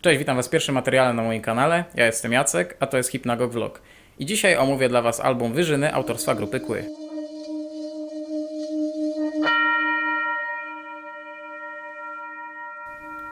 Cześć, witam Was w pierwszym materiale na moim kanale. Ja jestem Jacek, a to jest Hipnagog Vlog. I dzisiaj omówię dla Was album Wyżyny autorstwa grupy Kły.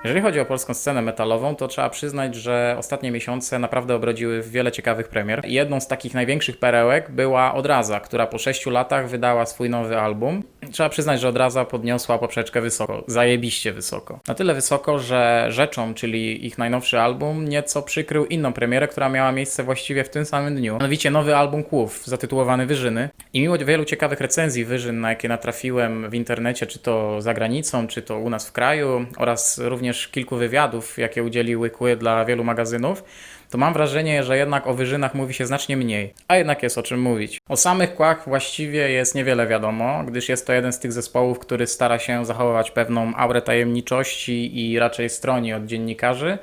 Jeżeli chodzi o polską scenę metalową, to trzeba przyznać, że ostatnie miesiące naprawdę obrodziły wiele ciekawych premier. Jedną z takich największych perełek była Odraza, która po 6 latach wydała swój nowy album. Trzeba przyznać, że Odraza podniosła poprzeczkę wysoko, zajebiście wysoko. Na tyle wysoko, że Rzeczą, czyli ich najnowszy album, nieco przykrył inną premierę, która miała miejsce właściwie w tym samym dniu. Mianowicie nowy album Kłów, zatytułowany Wyżyny. I mimo wielu ciekawych recenzji Wyżyn, na jakie natrafiłem w internecie, czy to za granicą, czy to u nas w kraju, oraz również kilku wywiadów, jakie udzieliły Kły dla wielu magazynów, to mam wrażenie, że jednak o wyżynach mówi się znacznie mniej. A jednak jest o czym mówić. O samych kłach właściwie jest niewiele wiadomo, gdyż jest to jeden z tych zespołów, który stara się zachowywać pewną aurę tajemniczości i raczej stroni od dziennikarzy.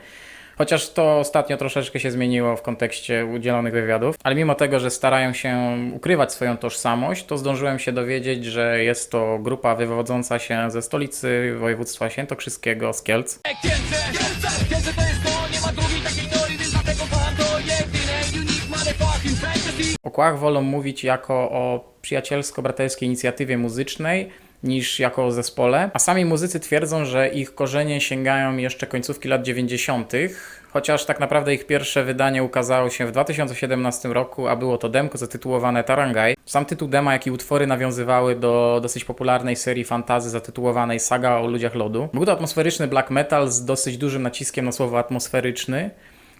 Chociaż to ostatnio troszeczkę się zmieniło w kontekście udzielonych wywiadów, ale mimo tego, że starają się ukrywać swoją tożsamość, to zdążyłem się dowiedzieć, że jest to grupa wywodząca się ze stolicy województwa świętokrzyskiego z Kielc. O kłach wolą mówić jako o przyjacielsko-braterskiej inicjatywie muzycznej niż jako o zespole, a sami muzycy twierdzą, że ich korzenie sięgają jeszcze końcówki lat 90., chociaż tak naprawdę ich pierwsze wydanie ukazało się w 2017 roku, a było to demko zatytułowane Tarangaj. Sam tytuł dema, jak i utwory nawiązywały do dosyć popularnej serii fantazy zatytułowanej Saga o ludziach lodu. Był to atmosferyczny black metal z dosyć dużym naciskiem na słowo atmosferyczny,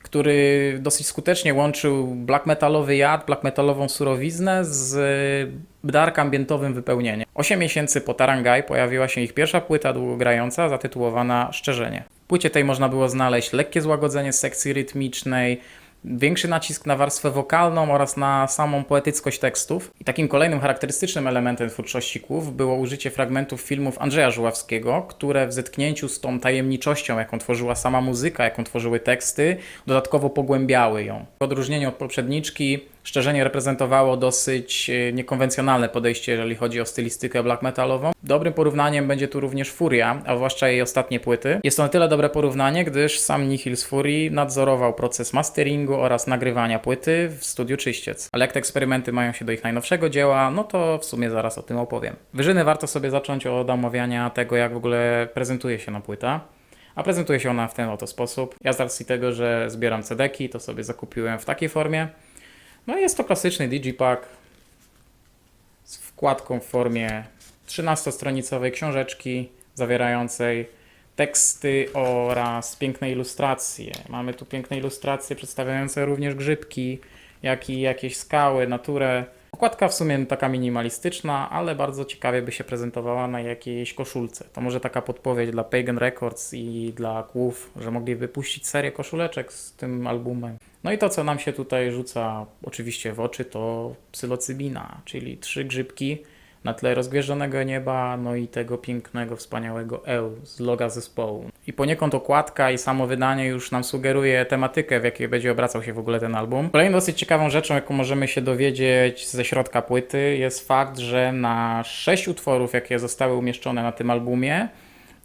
który dosyć skutecznie łączył black metalowy jad, black metalową surowiznę z dark ambientowym wypełnieniem. Osiem miesięcy po Tarangaj pojawiła się ich pierwsza płyta długogrająca zatytułowana Szczerzenie. W płycie tej można było znaleźć lekkie złagodzenie sekcji rytmicznej, większy nacisk na warstwę wokalną oraz na samą poetyckość tekstów. I takim kolejnym charakterystycznym elementem twórczości Kłów było użycie fragmentów filmów Andrzeja Żuławskiego, które w zetknięciu z tą tajemniczością, jaką tworzyła sama muzyka, jaką tworzyły teksty, dodatkowo pogłębiały ją. W odróżnieniu od poprzedniczki, Szczerzenie reprezentowało dosyć e, niekonwencjonalne podejście, jeżeli chodzi o stylistykę black metalową. Dobrym porównaniem będzie tu również Furia, a zwłaszcza jej ostatnie płyty. Jest to na tyle dobre porównanie, gdyż sam Nihil z Furii nadzorował proces masteringu oraz nagrywania płyty w studiu Czyściec. Ale jak te eksperymenty mają się do ich najnowszego dzieła, no to w sumie zaraz o tym opowiem. Wyżyny warto sobie zacząć od omawiania tego, jak w ogóle prezentuje się na płyta. A prezentuje się ona w ten oto sposób. Ja z racji tego, że zbieram cedeki, to sobie zakupiłem w takiej formie. No jest to klasyczny Digipack z wkładką w formie 13-stronicowej książeczki zawierającej teksty oraz piękne ilustracje. Mamy tu piękne ilustracje przedstawiające również grzybki, jak i jakieś skały, naturę. Okładka w sumie taka minimalistyczna, ale bardzo ciekawie by się prezentowała na jakiejś koszulce. To może taka podpowiedź dla Pagan Records i dla Kłów, że mogli wypuścić serię koszuleczek z tym albumem. No i to, co nam się tutaj rzuca oczywiście w oczy, to psylocybina, czyli trzy grzybki na tle rozgwieżdżonego nieba, no i tego pięknego, wspaniałego eł z loga zespołu. I poniekąd okładka i samo wydanie już nam sugeruje tematykę, w jakiej będzie obracał się w ogóle ten album. Kolejną dosyć ciekawą rzeczą, jaką możemy się dowiedzieć ze środka płyty, jest fakt, że na sześć utworów, jakie zostały umieszczone na tym albumie,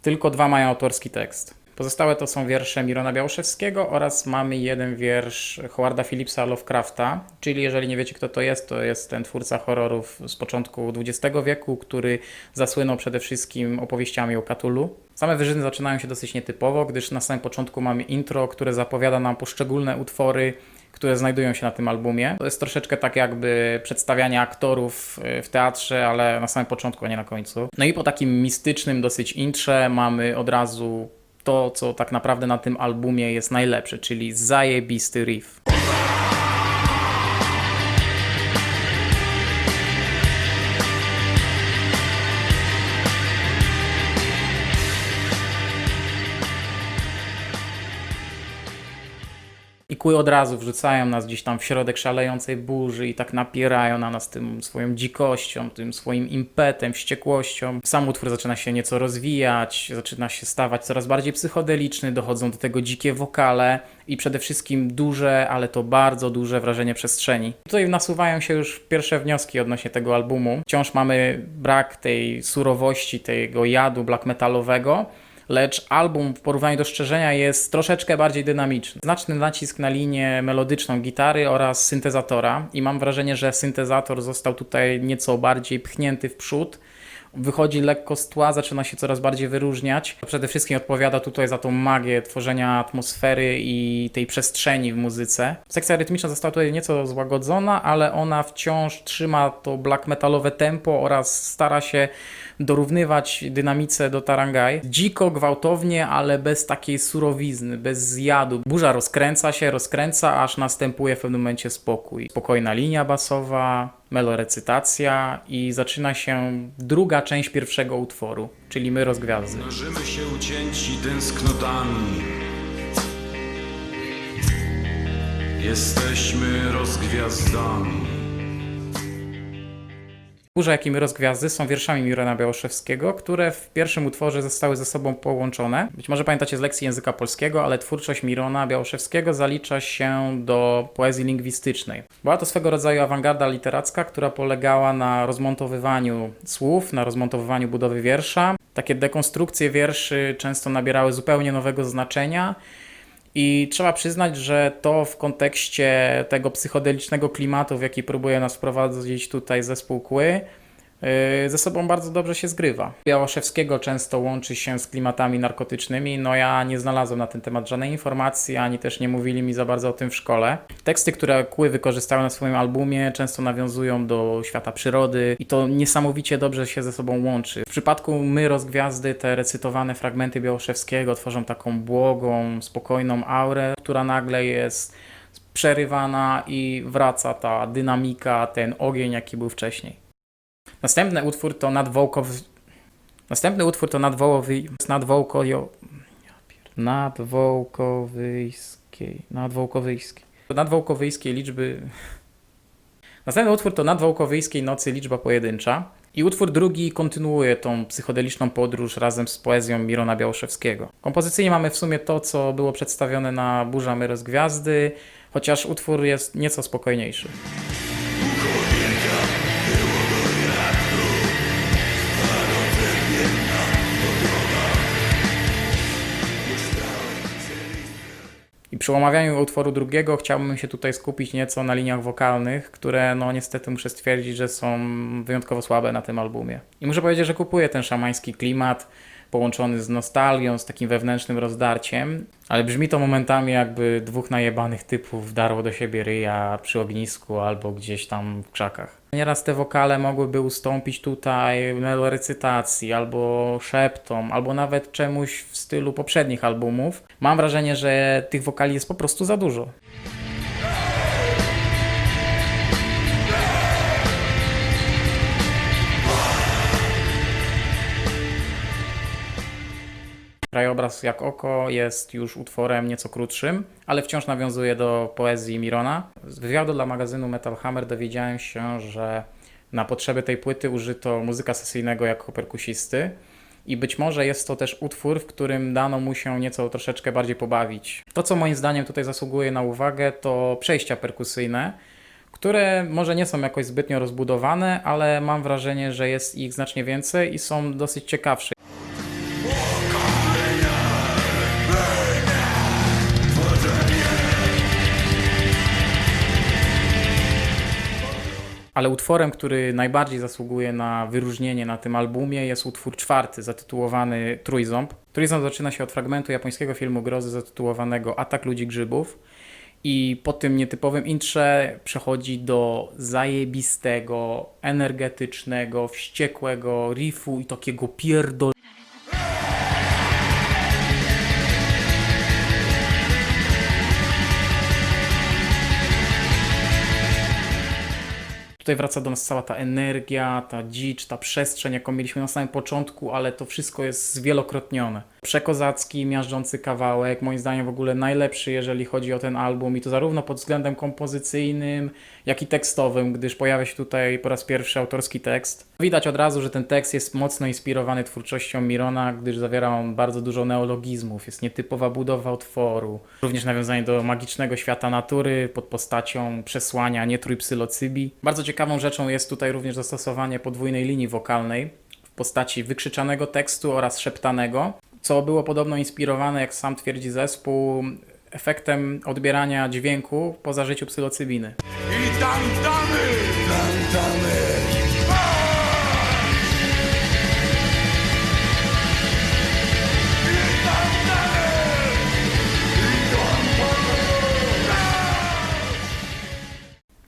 tylko dwa mają autorski tekst. Pozostałe to są wiersze Mirona Białoszewskiego oraz mamy jeden wiersz Howarda Phillipsa Lovecrafta, czyli jeżeli nie wiecie kto to jest, to jest ten twórca horrorów z początku XX wieku, który zasłynął przede wszystkim opowieściami o Cthulhu. Same wyżyny zaczynają się dosyć nietypowo, gdyż na samym początku mamy intro, które zapowiada nam poszczególne utwory, które znajdują się na tym albumie. To jest troszeczkę tak jakby przedstawianie aktorów y, w teatrze, ale na samym początku, a nie na końcu. No i po takim mistycznym dosyć intrze mamy od razu to, co tak naprawdę na tym albumie jest najlepsze, czyli zajebisty riff. Od razu wrzucają nas gdzieś tam w środek szalejącej burzy i tak napierają na nas tym swoją dzikością, tym swoim impetem, wściekłością. Sam utwór zaczyna się nieco rozwijać, zaczyna się stawać coraz bardziej psychodeliczny, dochodzą do tego dzikie wokale i przede wszystkim duże, ale to bardzo duże wrażenie przestrzeni. Tutaj nasuwają się już pierwsze wnioski odnośnie tego albumu. Wciąż mamy brak tej surowości, tego jadu black metalowego, lecz album w porównaniu do Szczerzenia jest troszeczkę bardziej dynamiczny. Znaczny nacisk na linię melodyczną gitary oraz syntezatora i mam wrażenie, że syntezator został tutaj nieco bardziej pchnięty w przód. Wychodzi lekko z tła, zaczyna się coraz bardziej wyróżniać. Przede wszystkim odpowiada tutaj za tą magię tworzenia atmosfery i tej przestrzeni w muzyce. Sekcja rytmiczna została tutaj nieco złagodzona, ale ona wciąż trzyma to black metalowe tempo oraz stara się dorównywać dynamice do Tarangaj. Dziko, gwałtownie, ale bez takiej surowizny, bez zjadu. Burza rozkręca się, rozkręca, aż następuje w pewnym momencie spokój. Spokojna linia basowa, melorecytacja i zaczyna się druga część pierwszego utworu, czyli My rozgwiazdy. Mnożymy się ucięci tęsknotami. Jesteśmy rozgwiazdami. Burza, jak i są wierszami Mirona Białoszewskiego, które w pierwszym utworze zostały ze sobą połączone. Być może pamiętacie z lekcji języka polskiego, ale twórczość Mirona Białoszewskiego zalicza się do poezji lingwistycznej. Była to swego rodzaju awangarda literacka, która polegała na rozmontowywaniu słów, na rozmontowywaniu budowy wiersza. Takie dekonstrukcje wierszy często nabierały zupełnie nowego znaczenia. I trzeba przyznać, że to w kontekście tego psychodelicznego klimatu, w jaki próbuje nas wprowadzić tutaj zespół Kły, ze sobą bardzo dobrze się zgrywa. Białoszewskiego często łączy się z klimatami narkotycznymi, no ja nie znalazłem na ten temat żadnej informacji, ani też nie mówili mi za bardzo o tym w szkole. Teksty, które Kły wykorzystały na swoim albumie często nawiązują do świata przyrody i to niesamowicie dobrze się ze sobą łączy. W przypadku My Rozgwiazdy te recytowane fragmenty Białoszewskiego tworzą taką błogą, spokojną aurę, która nagle jest przerywana i wraca ta dynamika, ten ogień, jaki był wcześniej. Następny utwór to Nadwołkowy... Następny utwór to Nadwołowy... Nadwołkojo... Nadwołkowyjskiej... Nadwołkowyjskiej... Nadwołkowyjskiej liczby... Następny utwór to Nadwołkowyjskiej Nocy liczba pojedyncza. I utwór drugi kontynuuje tą psychodeliczną podróż razem z poezją Mirona Białoszewskiego. Kompozycyjnie mamy w sumie to, co było przedstawione na Burza My Rozgwiazdy, chociaż utwór jest nieco spokojniejszy. I przy omawianiu utworu drugiego chciałbym się tutaj skupić nieco na liniach wokalnych, które no niestety muszę stwierdzić, że są wyjątkowo słabe na tym albumie. I muszę powiedzieć, że kupuję ten szamański klimat połączony z nostalgią, z takim wewnętrznym rozdarciem, ale brzmi to momentami jakby dwóch najebanych typów darło do siebie ryja przy ognisku albo gdzieś tam w krzakach. Nieraz te wokale mogłyby ustąpić tutaj melorecytacji, albo szeptom, albo nawet czemuś w stylu poprzednich albumów. Mam wrażenie, że tych wokali jest po prostu za dużo. Krajobraz jak oko jest już utworem nieco krótszym, ale wciąż nawiązuje do poezji Mirona. Z wywiadu dla magazynu Metal Hammer dowiedziałem się, że na potrzeby tej płyty użyto muzyka sesyjnego jako perkusisty i być może jest to też utwór, w którym dano mu się nieco troszeczkę bardziej pobawić. To, co moim zdaniem tutaj zasługuje na uwagę, to przejścia perkusyjne, które może nie są jakoś zbytnio rozbudowane, ale mam wrażenie, że jest ich znacznie więcej i są dosyć ciekawsze. Ale utworem, który najbardziej zasługuje na wyróżnienie na tym albumie jest utwór czwarty, zatytułowany Trójząb. Trójząb zaczyna się od fragmentu japońskiego filmu grozy zatytułowanego Atak ludzi grzybów. I po tym nietypowym intrze przechodzi do zajebistego, energetycznego, wściekłego riffu i takiego pierdol... Tutaj wraca do nas cała ta energia, ta dzicz, ta przestrzeń, jaką mieliśmy na samym początku, ale to wszystko jest zwielokrotnione. Przekozacki, miażdżący kawałek, moim zdaniem w ogóle najlepszy, jeżeli chodzi o ten album i to zarówno pod względem kompozycyjnym, jak i tekstowym, gdyż pojawia się tutaj po raz pierwszy autorski tekst. Widać od razu, że ten tekst jest mocno inspirowany twórczością Mirona, gdyż zawiera on bardzo dużo neologizmów, jest nietypowa budowa utworu, również nawiązanie do magicznego świata natury pod postacią przesłania nietrój psylocybi. Bardzo ciekawą rzeczą jest tutaj również zastosowanie podwójnej linii wokalnej w postaci wykrzyczanego tekstu oraz szeptanego. Co było podobno inspirowane, jak sam twierdzi zespół, efektem odbierania dźwięku po zażyciu psylocybiny. I tantamy! Tantamy!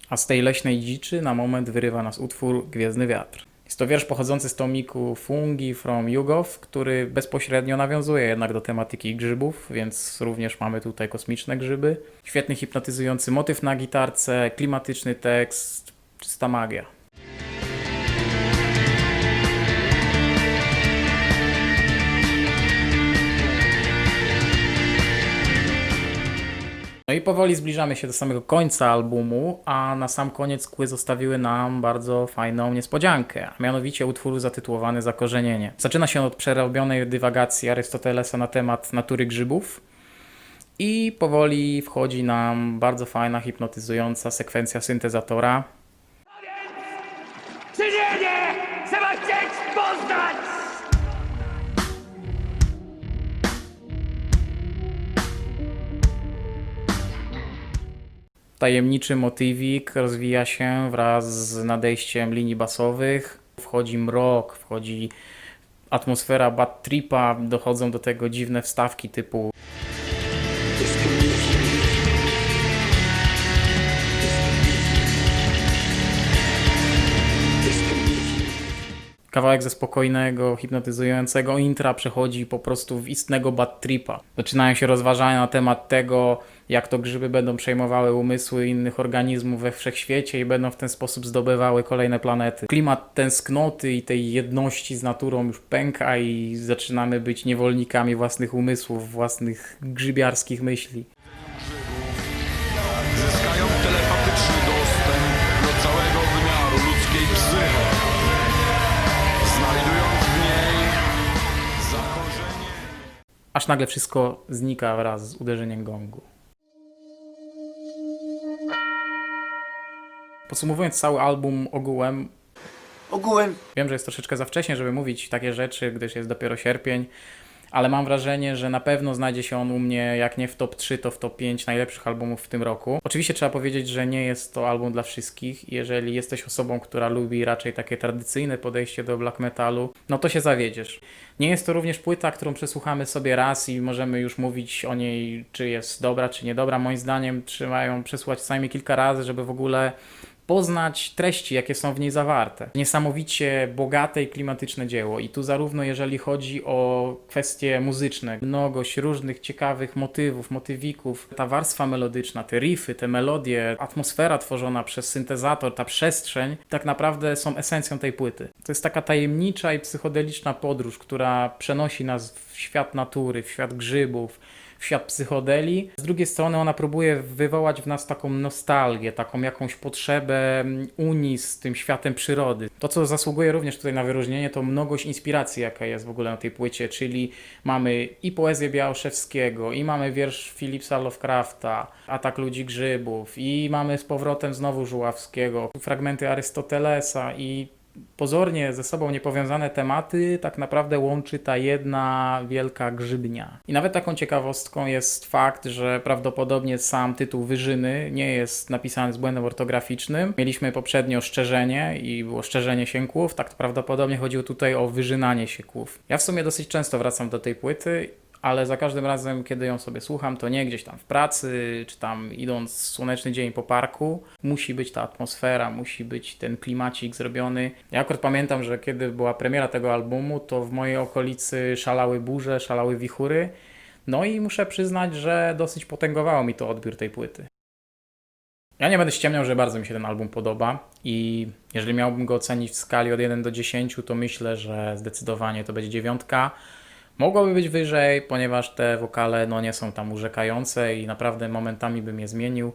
A z tej leśnej dziczy na moment wyrywa nas utwór Gwiezdny Wiatr. Jest to wiersz pochodzący z tomiku Fungi from Yugow, który bezpośrednio nawiązuje jednak do tematyki grzybów, więc również mamy tutaj kosmiczne grzyby. Świetny hipnotyzujący motyw na gitarce, klimatyczny tekst, czysta magia. No i powoli zbliżamy się do samego końca albumu, a na sam koniec kły zostawiły nam bardzo fajną niespodziankę, a mianowicie utwór zatytułowany Zakorzenienie. Zaczyna się od przerobionej dywagacji Arystotelesa na temat natury grzybów i powoli wchodzi nam bardzo fajna, hipnotyzująca sekwencja syntezatora, Tajemniczy motywik rozwija się wraz z nadejściem linii basowych. Wchodzi mrok, wchodzi atmosfera bad tripa, dochodzą do tego dziwne wstawki typu Kawałek ze spokojnego, hipnotyzującego intra przechodzi po prostu w istnego bad tripa. Zaczynają się rozważania na temat tego, jak to grzyby będą przejmowały umysły innych organizmów we wszechświecie i będą w ten sposób zdobywały kolejne planety. Klimat tęsknoty i tej jedności z naturą już pęka i zaczynamy być niewolnikami własnych umysłów, własnych grzybiarskich myśli. Zyskają telepatyczny dostęp do całego wymiaru ludzkiej. Znajdując w niej zakorzenie... Aż nagle wszystko znika wraz z uderzeniem gongu. Podsumowując cały album ogółem, Ogółem wiem, że jest troszeczkę za wcześnie, żeby mówić takie rzeczy, gdyż jest dopiero sierpień, ale mam wrażenie, że na pewno znajdzie się on u mnie, jak nie w top 3, to w top 5 najlepszych albumów w tym roku. Oczywiście trzeba powiedzieć, że nie jest to album dla wszystkich. Jeżeli jesteś osobą, która lubi raczej takie tradycyjne podejście do black metalu, no to się zawiedziesz. Nie jest to również płyta, którą przesłuchamy sobie raz i możemy już mówić o niej, czy jest dobra, czy niedobra. Moim zdaniem trzeba ją przesłuchać najmniej kilka razy, żeby w ogóle poznać treści, jakie są w niej zawarte. Niesamowicie bogate i klimatyczne dzieło. I tu zarówno jeżeli chodzi o kwestie muzyczne, mnogość różnych ciekawych motywów, motywików, ta warstwa melodyczna, te riffy, te melodie, atmosfera tworzona przez syntezator, ta przestrzeń, tak naprawdę są esencją tej płyty. To jest taka tajemnicza i psychodeliczna podróż, która przenosi nas w świat natury, w świat grzybów, w świat psychodeli. Z drugiej strony ona próbuje wywołać w nas taką nostalgię, taką jakąś potrzebę mm, unii z tym światem przyrody. To, co zasługuje również tutaj na wyróżnienie, to mnogość inspiracji, jaka jest w ogóle na tej płycie, czyli mamy i poezję Białoszewskiego, i mamy wiersz Philipsa Lovecrafta, Atak ludzi grzybów, i mamy z powrotem znowu Żuławskiego, fragmenty Arystotelesa i pozornie ze sobą niepowiązane tematy tak naprawdę łączy ta jedna wielka grzybnia. I nawet taką ciekawostką jest fakt, że prawdopodobnie sam tytuł Wyżyny nie jest napisany z błędem ortograficznym. Mieliśmy poprzednio szczerzenie i było szczerzenie sięków, tak prawdopodobnie chodziło tutaj o wyżynanie sięków. Ja w sumie dosyć często wracam do tej płyty ale za każdym razem, kiedy ją sobie słucham, to nie gdzieś tam w pracy, czy tam idąc słoneczny dzień po parku, musi być ta atmosfera, musi być ten klimacik zrobiony. Ja akurat pamiętam, że kiedy była premiera tego albumu, to w mojej okolicy szalały burze, szalały wichury, no i muszę przyznać, że dosyć potęgowało mi to odbiór tej płyty. Ja nie będę ściemniał, że bardzo mi się ten album podoba i jeżeli miałbym go ocenić w skali od 1 do 10, to myślę, że zdecydowanie to będzie dziewiątka. Mogłoby być wyżej, ponieważ te wokale no, nie są tam urzekające i naprawdę momentami bym je zmienił.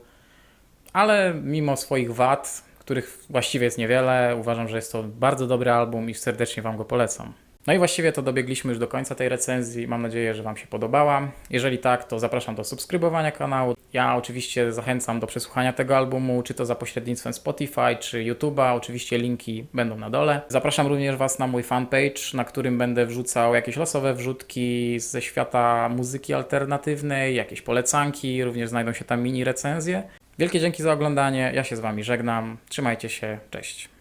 Ale mimo swoich wad, których właściwie jest niewiele, uważam, że jest to bardzo dobry album i serdecznie Wam go polecam. No i właściwie to dobiegliśmy już do końca tej recenzji. Mam nadzieję, że Wam się podobała. Jeżeli tak, to zapraszam do subskrybowania kanału. Ja oczywiście zachęcam do przesłuchania tego albumu, czy to za pośrednictwem Spotify, czy YouTube'a. Oczywiście linki będą na dole. Zapraszam również Was na mój fanpage, na którym będę wrzucał jakieś losowe wrzutki ze świata muzyki alternatywnej, jakieś polecanki, również znajdą się tam mini recenzje. Wielkie dzięki za oglądanie. Ja się z Wami żegnam. Trzymajcie się. Cześć.